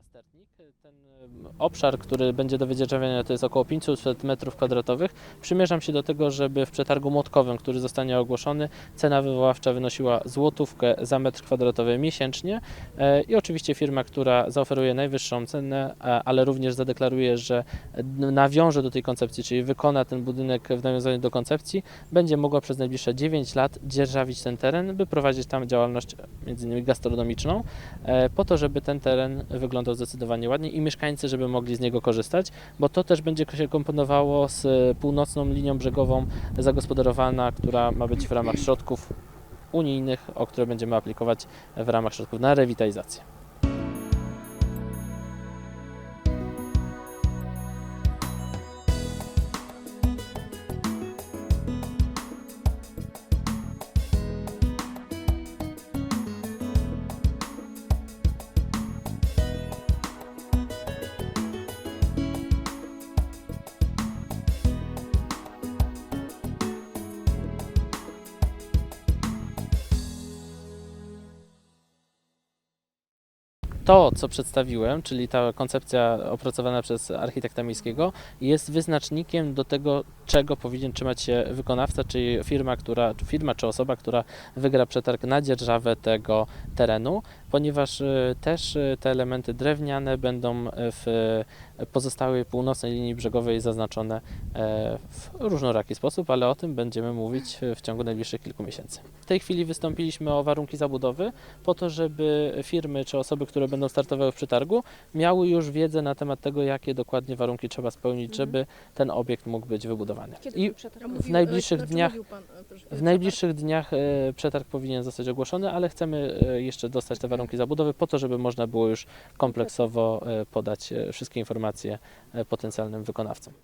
pasternik. Ten obszar, który będzie do wydzierżawienia, to jest około 500 m2. Przymierzam się do tego, żeby w przetargu młotkowym, który zostanie ogłoszony, cena wywoławcza wynosiła złotówkę za metr kwadratowy miesięcznie E, i oczywiście firma, która zaoferuje najwyższą cenę, a- ale również zadeklaruje, że nawiąże do tej koncepcji, czyli wykona ten budynek w nawiązaniu do koncepcji, będzie mogła przez najbliższe 9 lat dzierżawić ten teren, by prowadzić tam działalność między innymi gastronomiczną, e, po to, żeby ten teren wyglądał zdecydowanie ładniej i mieszkańcy, żeby mogli z niego korzystać, bo to też będzie się komponowało z północną linią brzegową zagospodarowana, która ma być w ramach środków unijnych, o które będziemy aplikować w ramach środków na rewitalizację. To, co przedstawiłem, czyli ta koncepcja opracowana przez architekta miejskiego, jest wyznacznikiem do tego, czego powinien trzymać się wykonawca, czyli firma, która, firma czy osoba, która wygra przetarg na dzierżawę tego terenu, ponieważ y, też y, te elementy drewniane będą y, w pozostałej północnej linii brzegowej zaznaczone e, w różnoraki sposób, ale o tym będziemy mówić w ciągu najbliższych kilku miesięcy. W tej chwili wystąpiliśmy o warunki zabudowy po to, żeby firmy czy osoby, które będą startowały w przetargu, miały już wiedzę na temat tego, jakie dokładnie warunki trzeba spełnić, Mhm. żeby ten obiekt mógł być wybudowany. I w najbliższych dniach- e, w najbliższych dniach e, przetarg powinien zostać ogłoszony, ale chcemy e, jeszcze dostać te warunki zabudowy po to, żeby można było już kompleksowo e, podać e, wszystkie informacje e, potencjalnym wykonawcom.